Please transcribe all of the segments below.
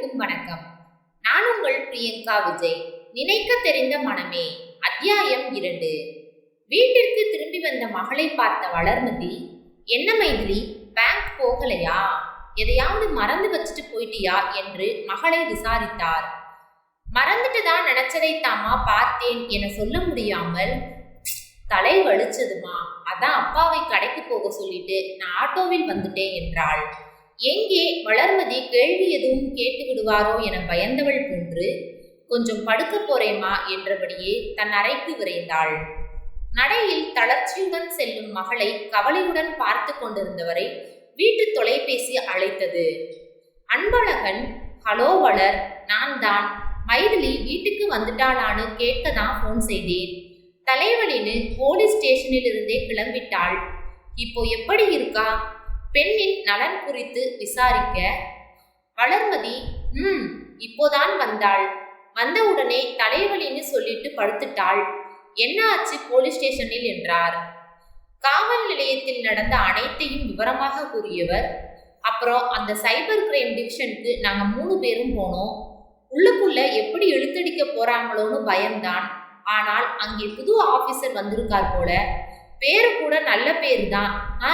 அனைவருக்கும் வணக்கம். நான் உங்கள் பிரியங்கா விஜய். நினைக்க தெரிந்த மனமே அத்தியாயம் இரண்டு. வீட்டிற்கு திரும்பி வந்த மகளை பார்த்த வளர்மதி என்ன மைதிரி பேங்க் போகலையா? எதையாவது மறந்து வச்சுட்டு போயிட்டியா? என்று மகளை விசாரித்தார். மறந்துட்டு தான் நினைச்சதை தாமா பார்த்தேன் என சொல்ல முடியாமல் தலை வலிச்சதுமா? அதான் அப்பாவை கடைக்கு போக சொல்லிட்டு நான் ஆட்டோவில் வந்துட்டேன் என்றாள். எங்கே வளர்மதி கேள்வி எதுவும் கேட்டு விடுவாரோ என பயந்தவள் போன்று கொஞ்சம் படுக்க போறேமா என்றபடியே தன் அறைக்கு விரைந்தாள். நடையில் தளர்ச்சியுடன் செல்லும் மகளை கவலையுடன் பார்த்து கொண்டிருந்தவரை வீட்டு தொலைபேசி அழைத்தது. அன்பழகன் ஹலோ வளர் நான் தான் மைதிலி வீட்டுக்கு வந்துட்டாளான்னு கேட்க தான் ஃபோன் செய்தேன். தலைவலின்னு போலீஸ் ஸ்டேஷனில் இருந்தே கிளம்பிட்டாள். இப்போ எப்படி இருக்கா? பெண்ணின் நலன் குறித்து விசாரிக்க வளர்மதி ம் இப்போதான் வந்தாள். வந்தவுடனே தலைவலின்னு சொல்லிட்டு படுத்துட்டாள். என்ன ஆச்சு போலீஸ் ஸ்டேஷனில்? என்றார். காவல் நிலையத்தில் நடந்த அனைத்தையும் விவரமாக கூறியவர் அப்புறம் அந்த சைபர் கிரைம் டிவிஷனுக்கு நாங்க மூணு பேரும் போனோம். உள்ளுக்குள்ள எப்படி இழுத்தடிக்க போறாங்களோன்னு பயம்தான். ஆனால் அங்கே புது ஆபீசர் வந்திருக்கார் போல. பேரு கூட நல்ல பேரு தான் ஆ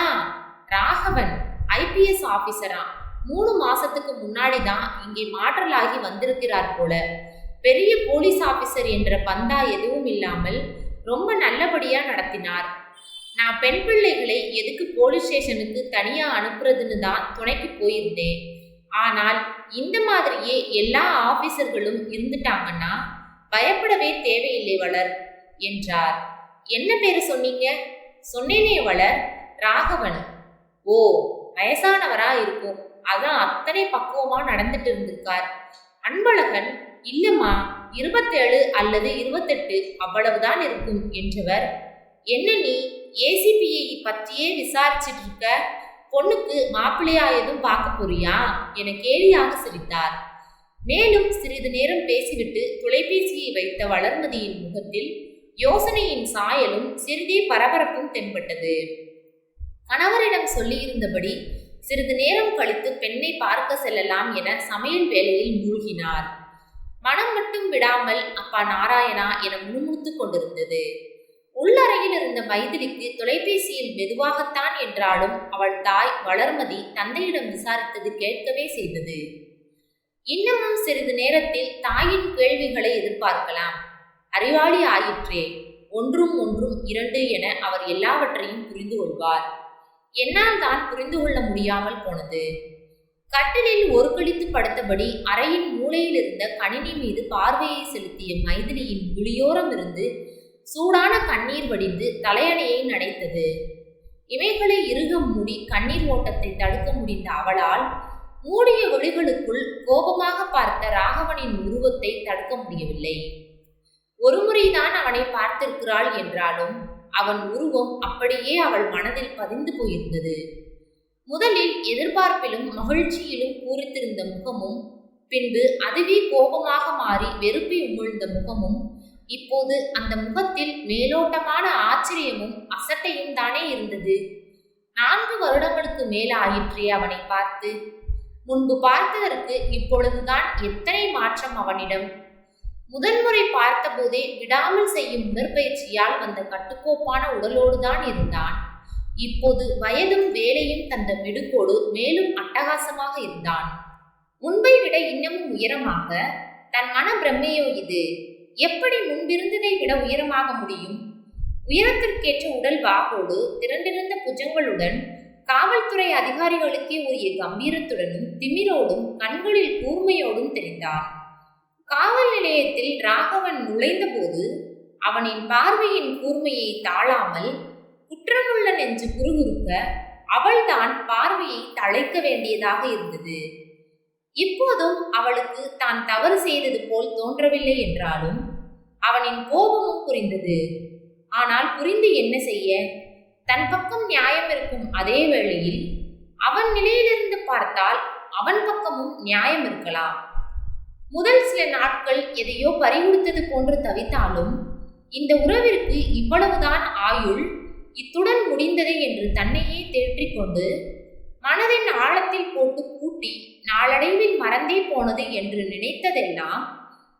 ராகவன் ஐபிஎஸ் ஆபீசரா மூணு மாசத்துக்கு முன்னாடி தான் இங்கே மாற்றலாகி வந்திருக்கிறார் போல. பெரிய போலீஸ் ஆபீசர் என்ற பந்தா எதுவும் இல்லாமல் ரொம்ப நல்லபடியா நடத்தினார். நான் பெண் பிள்ளைகளை எதுக்கு போலீஸ் ஸ்டேஷனுக்கு தனியா அனுப்புறதுன்னு தான் துணைக்கு போயிருந்தேன். ஆனால் இந்த மாதிரியே எல்லா ஆபீசர்களும் இருந்துட்டாங்கன்னா பயப்படவே தேவையில்லை வளர் என்றார். என்ன பேரு சொன்னீங்க? சொன்னேனே வளர் ராகவன். ஓ வயசானவரா இருக்கும். அதான் அத்தனை பக்குவமா நடந்துட்டு இருந்திருக்கார். அன்பழகன் இல்லம்மா இருபத்தேழு அல்லது இருபத்தெட்டு அவ்வளவுதான் இருக்கும் என்றவர். என்ன நீ ஏசிபிஐ பற்றியே விசாரிச்சிட்டு இருக்க பொண்ணுக்கு மாப்பிள்ளையா எதுவும் பார்க்க போறியா? என கேலியாக சிரித்தார். மேலும் சிறிது நேரம் பேசிவிட்டு தொலைபேசியை வைத்த வளர்மதியின் முகத்தில் யோசனையின் சாயலும் சிறிதே பரபரப்பும் தென்பட்டது. கணவரிடம் சொல்லியிருந்தபடி சிறிது நேரம் கழித்து பெண்ணை பார்க்க செல்லலாம் என சமையல் வேலையில் மூழ்கினார். மனம் மட்டும் விடாமல் அப்பா நாராயணா என முணுமுணுத்துக் கொண்டிருந்தது. உள்ளறையில் இருந்த மைதிலிக்கு தொலைபேசியில் மெதுவாகத்தான் என்றாலும் அவள் தாய் வளர்மதி தந்தையிடம் விசாரித்தது கேட்கவே செய்தது. இன்னமும் சிறிது நேரத்தில் தாயின் கேள்விகளை எதிர்பார்க்கலாம். அறிவாளி ஆயிற்றே ஒன்றும் ஒன்றும் இரண்டு என அவர் எல்லாவற்றையும் புரிந்து கொள்வார். என்னால் தான் புரிந்து கொள்ள முடியாமல் போனது. கட்டிலில் ஒரு கழித்து படுத்தபடி அறையின் மூலையில் இருந்த கணினி மீது பார்வையை செலுத்திய மைதிலியின் விழியோரம் இருந்து சூடான கண்ணீர் வடிந்து தலையணையை நடைத்தது இவைகளை இறுக மூடி கண்ணீர் ஓட்டத்தை தடுக்க முடிந்த அவளால் மூடிய விழிகளுக்குள் கோபமாக பார்த்த ராகவனின் உருவத்தை தடுக்க முடியவில்லை. ஒருமுறைதான் அவனை பார்த்திருக்கிறாள் என்றாலும் அவன் உருவம் அப்படியே அவள் மனதில் பதிந்து போயிருந்தது. முதலில் எதிர்பார்ப்பிலும் மகிழ்ச்சியிலும் பூரித்திருந்த முகமும் பின்பு அதுவே கோபமாக மாறி வெறுப்பை உமிழ்ந்த முகமும் இப்போது அந்த முகத்தில் மேலோட்டமான ஆச்சரியமும் அசட்டையும் தானே இருந்தது. நான்கு வருடங்களுக்கு மேல் ஆயிற்றே அவனை பார்த்து. முன்பு பார்த்ததற்கு இப்பொழுதுதான் எத்தனை மாற்றம் அவனிடம் முதன்முறை பார்த்தபோதே விடாமல் செய்யும் உடற்பயிற்சியால் வந்த கட்டுக்கோப்பான உடலோடு தான் இருந்தான். இப்போது வயதும் வேலையும் தந்த மெடுக்கோடு மேலும் அட்டகாசமாக இருந்தான். முன்பை விட இன்னமும் உயரமாக? தன் மன பிரம்மையோ இது? எப்படி முன்பிருந்ததை விட உயரமாக முடியும்? உயரத்திற்கேற்ற உடல் வாகோடு திரண்டிருந்த புஜங்களுடன் காவல்துறை அதிகாரிகளுக்கே உரிய கம்பீரத்துடனும் திமிரோடும் கண்களில் கூர்மையோடும் தெரிந்தான். காவல் நிலையத்தில் ராகவன் நுழைந்தபோது அவனின் பார்வையின் கூர்மையை தாழாமல் குற்றமுள்ள நெஞ்சு குறுகுறுக்க அவள்தான் பார்வையை தழைக்க வேண்டியதாக இருந்தது. இப்போதும் அவளுக்கு தான் தவறு செய்தது போல் தோன்றவில்லை என்றாலும் அவனின் கோபமும் புரிந்தது. ஆனால் புரிந்து என்ன செய்ய? தன் பக்கம் நியாயம் இருக்கும் அதே வேளையில் அவன் நிலையிலிருந்து பார்த்தால் அவன் பக்கமும் நியாயம் இருக்கலாம். முதல் சில நாட்கள் எதையோ பறிகொடுத்தது போன்று தவித்தாலும் இந்த உறவிற்கு இவ்வளவுதான் ஆயுள் இத்துடன் முடிந்தது என்று தன்னையே தேற்றிக்கொண்டு மனதின் ஆழத்தில் போட்டு கூட்டி நாளடைவில் மறந்தே போனது என்று நினைத்ததெல்லாம்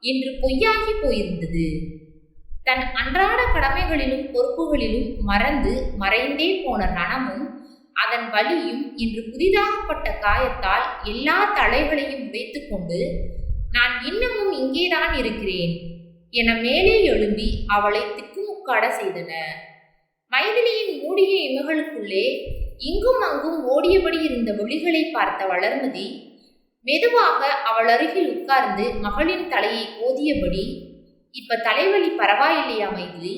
இன்று பொய்யாகி போயிருந்தது. தன் அன்றாட கடமைகளிலும் பொறுப்புகளிலும் மறந்து மறைந்தே போன ரணமும் அதன் வலியும் இன்று புதிதாகப்பட்ட காயத்தால் எல்லா தலைகளையும் உடைத்து கொண்டு நான் இன்னமும் இங்கேதான் இருக்கிறேன். என மேலே எழும்பி அவளை திக்குமுக்காட செய்தன மைதிலியின் மூடிய இமைகளுக்குள்ளே இங்கும் அங்கும் ஓடியபடி இருந்த ஒளிகளை பார்த்த வளர்மதி மெதுவாக அவள் அருகில் உட்கார்ந்து மகளின் தலையை ஓதியபடி இப்ப தலைவலி பரவாயில்லையா மைதிலி?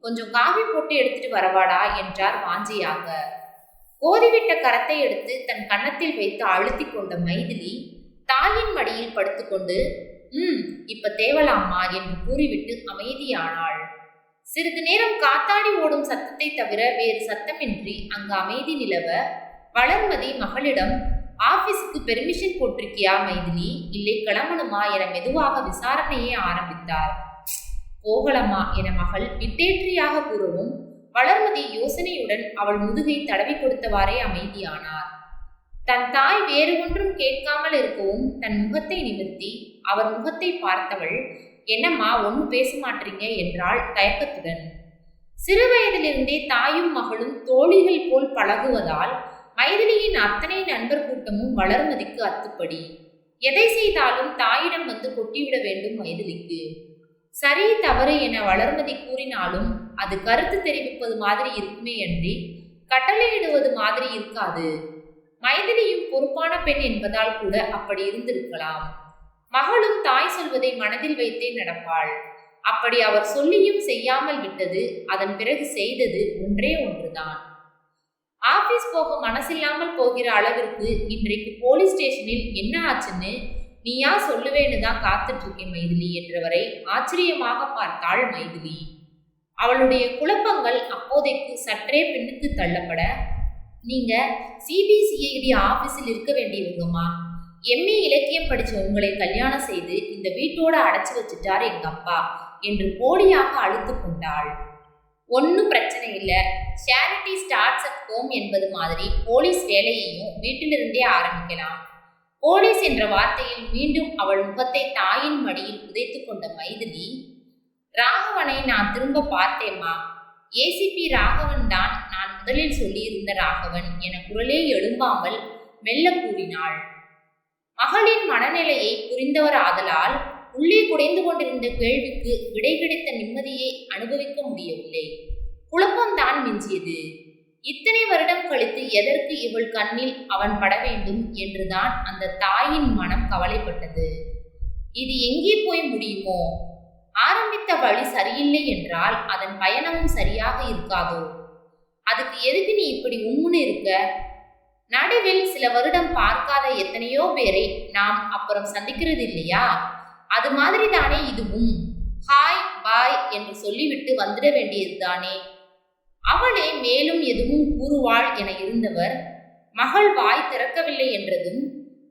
கொஞ்சம் காவி போட்டு எடுத்துட்டு வரவாடா? என்றார் வாஞ்சியாக. கோதிவிட்ட கரத்தை எடுத்து தன் கன்னத்தில் வைத்து அழுத்தி கொண்ட மைதிலி தாயின் மடியில் படுத்துக்கொண்டு ம் இப்ப தேவலாமா என்று கூறிவிட்டு அமைதியானாள். சிறிது நேரம் காத்தாடி ஓடும் சத்தத்தை தவிர வேறு சத்தமின்றி அங்கு அமைதி நிலவ வளர்மதி மகளிடம் ஆபீஸுக்கு பெர்மிஷன் போட்டிருக்கியா மைதினி இல்லை கிளம்பணுமா? என மெதுவாக விசாரணையை ஆரம்பித்தார் போகலமா என மகள் விட்டேற்றியாக கூறவும் வளர்மதி யோசனையுடன் அவள் முதுகை தடவி கொடுத்தவாறே அமைதியானார் தன் தாய் வேறு ஒன்றும் கேட்காமல் இருக்கவும் தன் முகத்தை நிமிர்த்தி அவர் முகத்தை பார்த்தவள் என்னம்மா ஒன்று பேச மாட்டீங்க என்றாள் தயக்கத்துடன். சிறு வயதிலிருந்தே தாயும் மகளும் தோழிகள் போல் பழகுவதால் மைதிலியின் அத்தனை நண்பர் கூட்டமும் வளர்மதிக்கு அத்துப்படி. எதை செய்தாலும் தாயிடம் வந்து கொட்டிவிட வேண்டும் மைதிலிக்கு. சரி தவறு என வளர்மதி கூறினாலும் அது கருத்து தெரிவிப்பது மாதிரி இருக்குமே அன்றி கட்டளையிடுவது மாதிரி இருக்காது. மைதிலியும் பொறுப்பான பெண் என்பதால் கூட அப்படி இருந்திருக்கலாம். மகளும் தாய் சொல்வதை மனதில் வைத்தே நடப்பாள். அப்படி அவர் சொல்லியும் செய்யாமல் விட்டது அதன் பிறகு செய்தது ஒன்றே ஒன்றுதான். ஆபீஸ் போக மனசில்லாமல் போகிற அளவிற்கு இன்றைக்கு போலீஸ் ஸ்டேஷனில் என்ன ஆச்சுன்னு நீயா சொல்லுவேன்னு தான் காத்துட்டு இருக்கேன் மைதிலி என்றவரை ஆச்சரியமாக பார்த்தாள் மைதிலி. அவளுடைய குழப்பங்கள் அப்போதைக்கு சற்றே பின்னுக்கு தள்ளப்பட நீங்க சிபிசிஐடி ஆபீஸில் இருக்க வேண்டியவங்கம்மா எம்ஏ இலக்கியம் படிச்ச உங்களை கல்யாணம் செய்து இந்த வீட்டோட அடைச்சு வச்சுட்டார் எங்க அப்பா என்று போலியாக அழுத்து கொண்டாள். ஒன்றும் பிரச்சனை இல்லை. சேரிட்டி ஸ்டார்ட்ஸ் அப் ஹோம் என்பது மாதிரி போலீஸ் வேலையையும் வீட்டிலிருந்தே ஆரம்பிக்கலாம். போலீஸ் என்ற வார்த்தையில் மீண்டும் அவள் முகத்தை தாயின் மடியில் புதைத்து கொண்ட மைதிலி ராகவனை நான் திரும்ப பார்த்தேம்மா. ஏசிபி ராகவன் தான் முதலில் சொல்லியிருந்த ராகவன் என குரலே எழும்பாமல் மெல்ல கூறினாள். மகளின் மனநிலையை புரிந்தவர் ஆதலால் உள்ளே குடைந்து கொண்டிருந்த கேள்விக்கு விடை கிடைத்த நிம்மதியை அனுபவிக்க முடியவில்லை. குழப்பம்தான் மிஞ்சியது. இத்தனை வருடம் கழித்து எதற்கு இவள் கண்ணில் அவன் பட வேண்டும் என்றுதான் அந்த தாயின் மனம் கவலைப்பட்டது. இது எங்கே போய் முடியுமோ? ஆரம்பித்த வழி சரியில்லை என்றால் அதன் பயணமும் சரியாக இருக்காதோ? அதுக்கு எதுக்கு நீ இப்படி உம்முன்னு இருக்க? நடுவில் சில வருடம் பார்க்காத எத்தனையோ பேரை நாம் அப்புறம் சந்திக்கிறது இல்லையா? அது மாதிரி தானே இதுவும் ஹாய் பாய் என்று சொல்லிவிட்டு வந்துட வேண்டியது தானே? அவளே மேலும் எதுவும் கூறுவாள் என இருந்தவர் மகள் வாய் திறக்கவில்லை என்றதும்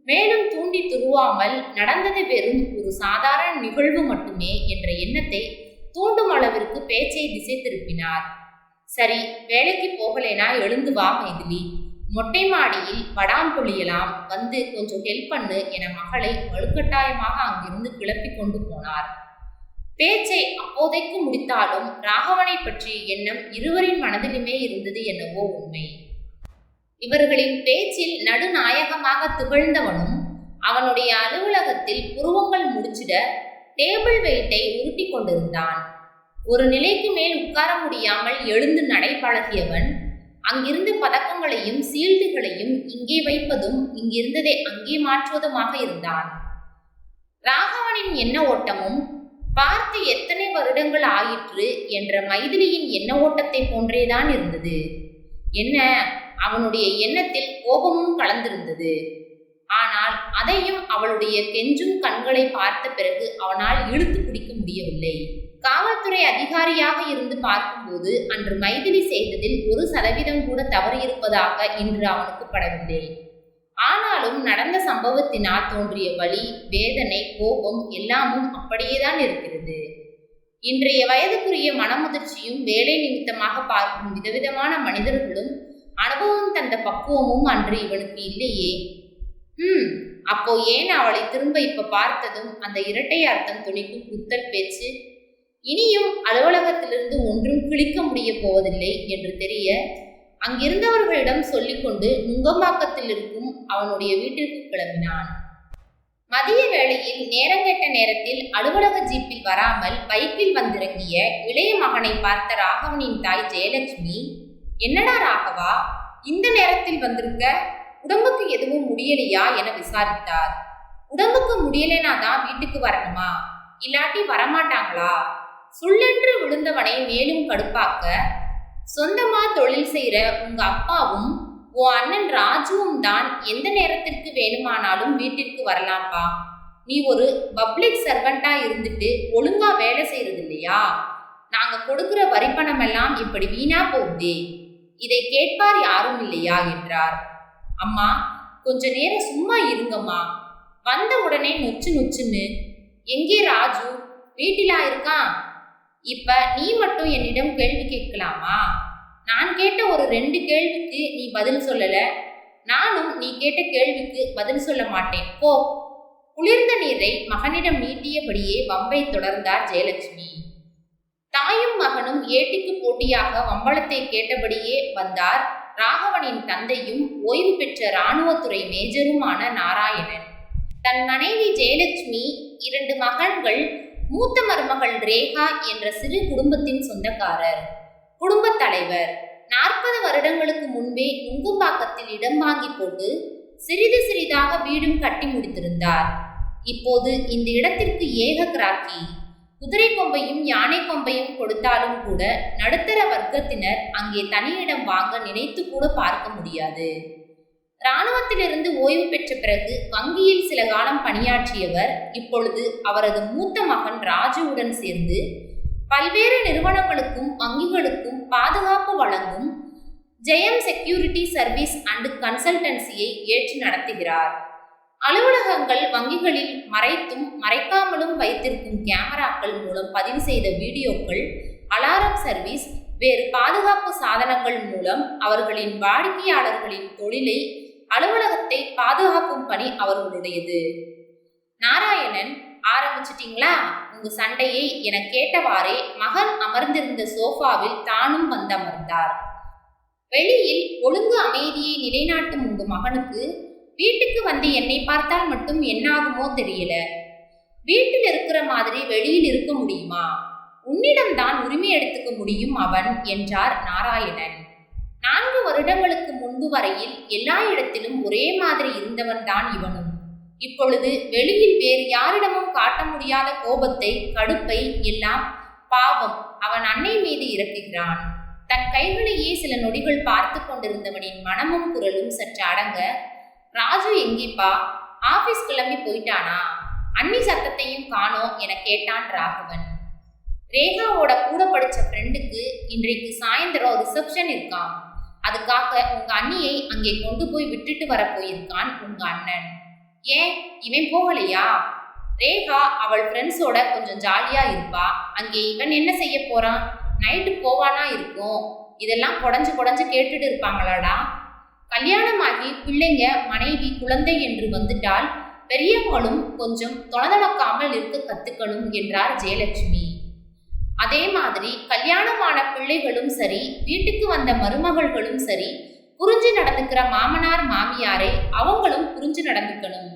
மேலும் தூண்டி துருவாமல் நடந்தது வெறும் ஒரு சாதாரண நிகழ்வு மட்டுமே என்ற எண்ணத்தை தூண்டும் அளவிற்கு பேச்சை திசை திருப்பினார். சரி வேலைக்கு போகலேனா எழுந்து வா மைதிலி மொட்டை மாடியில் படாம் பொழியலாம் வந்து கொஞ்சம் ஹெல்ப் பண்ணு என மகளை வலுக்கட்டாயமாக அங்கிருந்து கிளப்பி கொண்டு போனார். பேச்சை அப்போதைக்கு முடித்தாலும் ராகவனை பற்றிய எண்ணம் இருவரின் மனதிலுமே இருந்தது என்னவோ உண்மை. இவர்களின் பேச்சில் நடுநாயகமாக திகழ்ந்தவனும் அவனுடைய அலுவலகத்தில் புருவங்கள் முடிச்சிட டேபிள் வெயிட்டை உருட்டி கொண்டிருந்தான். ஒரு நிலைக்கு மேல் உட்கார முடியாமல் எழுந்து நடை பழகியவன் அங்கிருந்த பதக்கங்களையும் சீல்டுகளையும் இங்கே வைப்பதும் இங்கிருந்ததை அங்கே மாற்றுவதுமாக இருந்தான். ராகவனின் எண்ண ஓட்டமும் பார்த்து எத்தனை வருடங்கள் ஆயிற்று என்ற மைதிலியின் எண்ண ஓட்டத்தை போன்றேதான் இருந்தது. என்ன அவனுடைய எண்ணத்தில் கோபமும் கலந்திருந்தது. ஆனால் அதையும் அவளுடைய கெஞ்சும் கண்களை பார்த்த பிறகு அவனால் இழுத்து பிடிக்க முடியவில்லை. காவல்துறை அதிகாரியாக இருந்து பார்க்கும்போது அன்று மைதிலி செய்ததில் ஒரு சதவீதம் கூட தவறு இருப்பதாக இன்று அவனுக்கு படவில்லை. ஆனாலும் நடந்த சம்பவத்தினால் தோன்றிய வலி வேதனை கோபம் எல்லாமும் அப்படியேதான் இருக்கிறது. இன்றைய வயதுக்குரிய மனமுதிர்ச்சியும் வேலை நிமித்தமாக பார்க்கும் விதவிதமான மனிதர்களும் அனுபவம் தந்த பக்குவமும் அன்று இவனுக்கு இல்லையே. ம் அப்போ ஏன் அவளை திரும்ப இப்ப பார்த்ததும் அந்த இரட்டை அர்த்தம் துணிக்கும் குத்தல் பேச்சு இனியும் அலுவலகத்திலிருந்து ஒன்றும் கிழிக்க முடிய போவதில்லை என்று தெரிய அங்கிருந்தவர்களிடம் சொல்லிக்கொண்டு நுங்கம்பாக்கத்தில் இருக்கும் அவனுடைய வீட்டிற்கு கிளம்பினான். மதிய வேளையில் நேரம் கெட்ட நேரத்தில் அலுவலக ஜீப்பில் வராமல் பைக்கில் வந்திறங்கிய இளைய மகனை பார்த்த ராகவனின் தாய் ஜெயலட்சுமி என்னடா ராகவா இந்த நேரத்தில் வந்திருக்க? உடம்புக்கு எதுவும் முடியலையா? என விசாரித்தார். உடம்புக்கு முடியலைனா தான் வீட்டுக்கு வரணுமா? இல்லாட்டி வரமாட்டாங்களா? சுள்ளென்று விழுந்தவனை மேலும் கடுப்பாக்க சொந்தமா தொழில் செய்யற உங்க அப்பாவும் உன் அண்ணன் ராஜுவும் தான் எந்த நேரத்திற்கு வேணுமானாலும் வீட்டிற்கு வரலாம்ப்பா நீ ஒரு பப்ளிக் சர்வெண்டா இருந்துட்டு ஒழுங்கா வேலை செய்யறது இல்லையா? நாங்க கொடுக்கிற வரி பணம் எல்லாம் இப்படி வீணா போகுதே. இதை கேட்பார் யாரும் இல்லையா? என்றார். அம்மா கொஞ்ச நேரம் சும்மா இருங்கம்மா. வந்த உடனே நொச்சு நொச்சுன்னு எங்கே ராஜு? வீட்டிலா இருக்கான்? இப்ப நீ மட்டும் என்னிடம் கேள்வி கேட்கலாமா? நான் கேட்ட ஒரு ரெண்டு கேள்விக்கு நீ பதில் சொல்லல. நானும் நீ கேட்ட கேள்விக்கு பதில் சொல்ல மாட்டேன். போ. குளிர்ந்த நீரை மகனிடம் நீட்டியபடியே வம்பை தொடர்ந்தார் ஜெயலட்சுமி. தாயும் மகனும் ஏட்டிக்கு போட்டியாக வம்பளத்தை கேட்டபடியே வந்தார் ராகவனின் தந்தையும் ஓய்வு பெற்ற இராணுவத்துறை மேஜருமான நாராயணன். தன் மனைவி ஜெயலட்சுமி இரண்டு மகன்கள் மூத்த மருமகள் ரேகா என்ற சிறு குடும்பத்தின் சொந்தக்காரர். குடும்பத் தலைவர். நாற்பது வருடங்களுக்கு முன்பே நுங்கம்பாக்கத்தில் இடம் வாங்கி போட்டு சிறிது சிறிதாக வீடும் கட்டி முடித்திருந்தார். இப்போது இந்த இடத்திற்கு ஏக கிராக்கி. குதிரை கொம்பையும் யானை கொம்பையும் கொடுத்தாலும் கூட நடுத்தர வர்க்கத்தினர் அங்கே தனியிடம் வாங்க நினைத்து கூட பார்க்க முடியாது. இராணுவத்திலிருந்து ஓய்வு பெற்ற பிறகு வங்கியில் சில காலம் பணியாற்றியவர் இப்பொழுது அவரது மூத்த மகன் ராஜுவுடன் சேர்ந்து பல்வேறு நிறுவனங்களுக்கும் வங்கிகளுக்கும் பாதுகாப்பு வழங்கும் ஜெயம் செக்யூரிட்டி சர்வீஸ் அண்ட் கன்சல்டன்சியை ஏற்று நடத்துகிறார். அலுவலகங்கள் வங்கிகளில் மறைத்தும் மறைக்காமலும் வைத்திருக்கும் கேமராக்கள் மூலம் பதிவு செய்த வீடியோக்கள் அலாரம் சர்வீஸ் வேறு பாதுகாப்பு சாதனங்கள் மூலம் அவர்களின் வாடிக்கையாளர்களின் தொழிலை அலுவலகத்தை பாதுகாக்கும் பணி அவர்களுடையது. நாராயணன் ஆரம்பிச்சிட்டீங்களா? உங்க சண்டையை என கேட்டவாறே மகன் அமர்ந்திருந்த சோஃபாவில் தானும் வந்தமர்ந்தார் வெளியில் ஒழுங்கு அமைதியை நிலைநாட்டும் உங்க மகனுக்கு வீட்டுக்கு வந்து என்னை பார்த்தால் மட்டும் என்னாகுமோ தெரியல. வீட்டில் இருக்கிற மாதிரி வெளியில் இருக்க முடியுமா? உன்னிடம்தான் உரிமை எடுத்துக்க முடியும் அவன் என்றார் நாராயணன். நான்கு வருடங்களுக்கு முன்பு வரையில் எல்லா இடத்திலும் ஒரே மாதிரி இருந்தவன் தான் இவனும். இப்பொழுது வெளியில் வேறு யாரிடமும் காட்ட முடியாத கோபத்தை கடுப்பை எல்லாம் பாவம் அவன் அன்னை மீது இறக்குகிறான். தன் கைகளையே சில நொடிகள் பார்த்து கொண்டிருந்தவனின் மனமும் குரலும் சற்று அடங்க ராஜு எங்கேப்பா? ஆபீஸ் கிளம்பி போயிட்டானா? அன்னி சத்தத்தையும் காணோம் என கேட்டான் ராகவன். ரேகாவோட கூட படிச்ச ஃப்ரெண்டுக்கு இன்றைக்கு சாயந்தரம் ரிசப்ஷன் இருக்கான் அதுக்காக உங்க அண்ணியை அங்கே கொண்டு போய் விட்டுட்டு வர போயிருக்கான் உங்க அண்ணன். ஏன்? இவன் போகலையா? ரேகா அவள் ஃப்ரெண்ட்ஸோட கொஞ்சம் ஜாலியா இருப்பா. அங்கே இவன் என்ன செய்ய போறான்? நைட்டு போவானா இருக்கும்? இதெல்லாம் குடஞ்சு குடஞ்சு கேட்டுட்டு இருப்பாங்களாடா? கல்யாணமாகி பிள்ளைங்க மனைவி குழந்தை என்று வந்துட்டால் பெரியவங்களும் கொஞ்சம் தொலைதளக்காமல் இருக்க கத்துக்கணும் என்றார் ஜெயலட்சுமி. அதே மாதிரி கல்யாணமான பிள்ளைகளும் சரி வீட்டுக்கு வந்த மருமகள்களும் சரி புரிஞ்சு நடந்துக்கிற மாமனார் மாமியாரை அவங்களும் புரிஞ்சு நடந்துக்கணும்.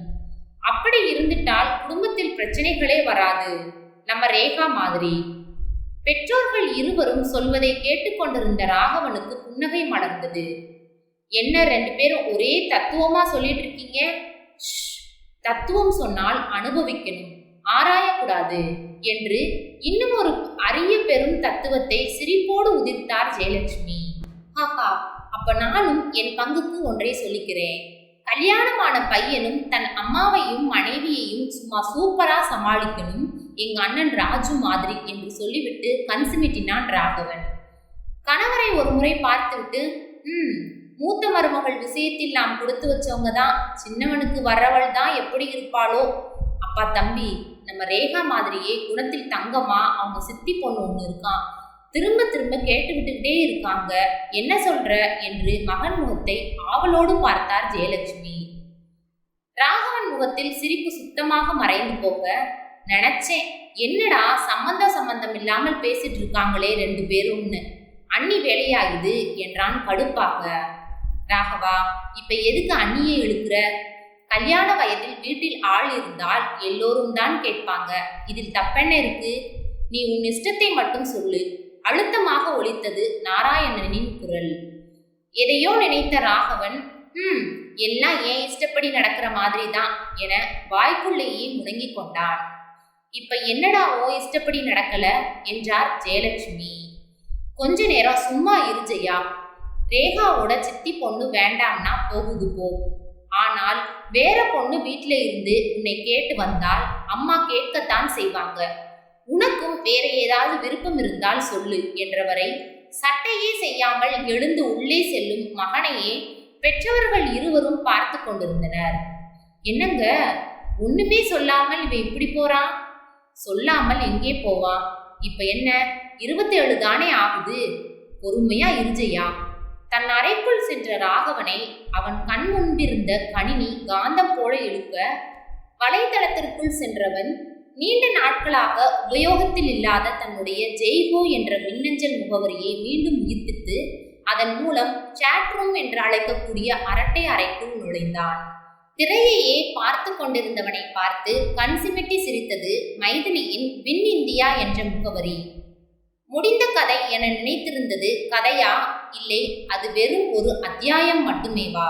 அப்படி இருந்துட்டால் குடும்பத்தில் பிரச்சனைகளே வராது. நம்ம ரேகா மாதிரி. பெற்றோர்கள் இருவரும் சொல்வதை கேட்டுக்கொண்டிருந்த ராகவனுக்கு புன்னகை மலர்ந்தது. என்ன ரெண்டு பேரும் ஒரே தத்துவமா சொல்லிட்டு இருக்கீங்க? தத்துவம் சொன்னால் அனுபவிக்கணும். ஆராயக்கூடாது என்று இன்னும் ஒரு அரிய பெரும் தத்துவத்தை சிரிப்போடு உதிர்த்தார் ஜெயலட்சுமி. ஹாஹா அப்ப நானும் என் பங்குக்கு ஒன்றை சொல்லிக்கிறேன். கல்யாணமான பையனும் தன் அம்மாவையும் மனைவியையும் சும்மா சூப்பரா சமாளிக்கணும் எங்க அண்ணன் ராஜு மாதிரி என்று சொல்லிவிட்டு கன்சுமிட்டினான் ராகவன். கணவரை ஒரு முறை பார்த்துவிட்டு ம் மூத்த மருமகள் விஷயத்தில் நாம் கொடுத்து வச்சவங்க தான் சின்னவனுக்கு வர்றவள் தான் எப்படி இருப்பாளோ அப்பா தம்பி நம்ம ரேகா மாதிரியே குணத்தில் தங்கமா அவங்க சித்தி பொண்ணு ஒன்று இருக்கான். திரும்ப திரும்ப கேட்டுக்கிட்டுக்கிட்டே இருக்காங்க. என்ன சொல்ற? என்று மகன் முகத்தை ஆவலோடு பார்த்தார் ஜெயலட்சுமி. ராகவன் முகத்தில் சிரிப்பு சுத்தமாக மறைந்து போக நினைச்சேன். என்னடா சம்பந்த சம்பந்தம் இல்லாமல் பேசிட்டு இருக்காங்களே ரெண்டு பேரும்னு. அண்ணி வேலையாகுது என்றான் கடுப்பாக. ராகவா இப்ப எதுக்கு அண்ணியை இழுக்கிற? கல்யாண வயதில் வீட்டில் ஆள் இருந்தால் எல்லோரும் தான் கேட்பாங்க. இதில் தப்பென்ன இருக்கு? நீ உன் இஷ்டத்தை மட்டும் சொல்லு. அழுத்தமாக ஒலித்தது நாராயணனின் குரல். எதையோ நினைத்த ராகவன் ம் எல்லாம் ஏன் இஷ்டப்படி நடக்கிற மாதிரி தான் என வாய்க்குள்ளேயே முடங்கிக் கொண்டான். இப்ப என்னடா ஓ இஷ்டப்படி நடக்கல? என்றார் ஜெயலட்சுமி. கொஞ்ச நேரம் சும்மா இருஜையா ரேகாவோட சித்தி பொண்ணு வேண்டாம்னா போகுது போ. ஆனால் வேற பொண்ணு வீட்ல இருந்து உன்னை கேட்டு வந்தால் அம்மா கேட்கத்தான் செய்வாங்க. உனக்கும் வேற ஏதாவது விருப்பம் இருந்தால் சொல்லு என்றவரை சட்டையே செய்யாமல் எழுந்து உள்ளே செல்லும் மகனையே பெற்றவர்கள் இருவரும் பார்த்து கொண்டிருந்தனர். என்னங்க? ஒண்ணுமே சொல்லாமல் இவன் இப்படி போறான் சொல்லாமல் எங்கே போவான் இப்ப என்ன? இருபத்தி ஏழு தானே ஆகுது. பொறுமையா இருஜையா? தன் அறைக்குள் சென்ற ராகவனை அவன் கண் முன்பிருந்த கணினி காந்தம் போல இழுக்க வலைதளத்திற்குள் சென்றவன் நீண்ட நாட்களாக உபயோகத்தில் இல்லாத தன்னுடைய ஜெய்கோ என்ற மின்னஞ்சல் முகவரியை மீண்டும் உயிர்ப்பித்து அதன் மூலம் சாட் ரூம் என்று அழைக்கக்கூடிய அரட்டை அறைக்குள் நுழைந்தான். திரையையே பார்த்து கொண்டிருந்தவனை பார்த்து கண் சிமிட்டி சிரித்தது மைதினியின் வின் இந்தியா என்ற முகவரி. முடிந்த கதை என நினைத்திருந்தது கதையா? இல்லை அது வெறும் ஒரு அத்தியாயம் மட்டுமேவா?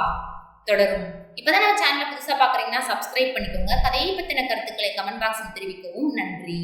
தொடரும். இப்பதான் நம்ம சேனலை புதுசா பாக்குறீங்கன்னா சப்ஸ்கிரைப் பண்ணிக்கோங்க. கதையை பத்தின கருத்துக்களை கமெண்ட் பாக்ஸில் தெரிவிக்கவும் நன்றி.